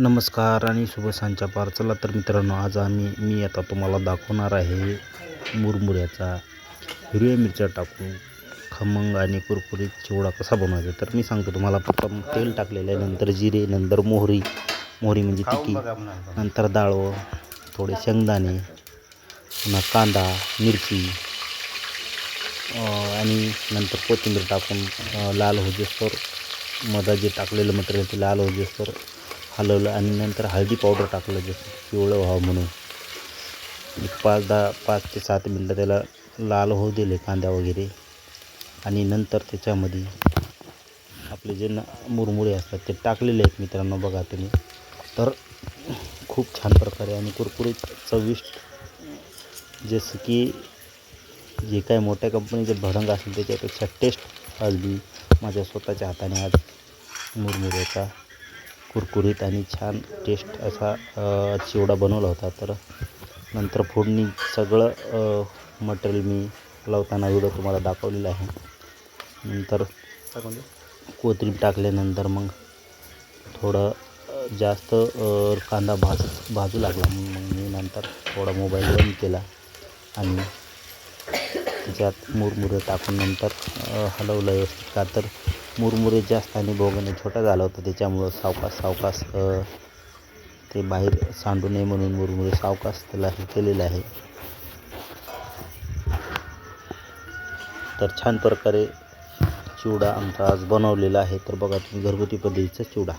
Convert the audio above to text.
नमस्कार आणि शुभ सांच्यापार चला तर मित्रांनो आज आम्ही मी आता तुम्हाला दाखवणार आहे मुरमुऱ्याचा हिरव्या मिरच्या टाकून खमंग आणि कुरकुरीत चिवडा कसा बनवायचा. तर मी सांगतो तुम्हाला प्रथम तेल टाकलेलं आहे नंतर जिरे नंतर मोहरी. मोहरी म्हणजे तिकी नंतर डाळवं थोडे शेंगदाणे पुन्हा कांदा मिरची आणि नंतर कोथिंबीर टाकून लाल होजेस्तोर मधा जे टाकलेलं मटेरियल ते लाल होजेस्तोर हलवलं आणि नंतर हळदी पावडर टाकलं जसं पिवळं व्हावं म्हणून. एक पाच दहा पाच ते सात मिनटं त्याला लाल होऊ दिले कांदा वगैरे. आणि नंतर त्याच्यामध्ये आपले जे न मुरमुरे असतात ते टाकलेले आहेत मित्रांनो बघा तुम्ही. तर खूप छान प्रकारे आणि कुरकुरीत चविष्ट. जसं की जे काही मोठ्या कंपनीचे भडंग असेल त्याच्यापेक्षा टेस्ट हळदी माझ्या स्वतःच्या हाताने आज मुरमुऱ्याचा कुरकुरीत आणि छान टेस्ट असा चिवडा बनवला होता. तर नंतर फोडणी सगळं मटेरियल मी लावताना व्हिडिओ तुम्हाला दाखवलेला आहे. नंतर कोथिंबीर टाकल्यानंतर मग थोडं जास्त कांदा भाज भाजू लागला. मग मी नंतर थोडा मोबाईल बंद केला आणि त्याच्यात मुरमुरे टाकून नंतर हलवलं व्यवस्थित. का तर मुरमुरे जास्त आणि भोगणे छोटा झाला होता. त्याच्यामुळं सावकास सावकास ते बाहेर सांडू नये म्हणून मुरमुरे सावकास त्याला हे केलेलं आहे. तर छान प्रकारे चिवडा आमचा आज बनवलेला आहे. तर बघा तुम्ही घरगुती पद्धतीचा चिवडा.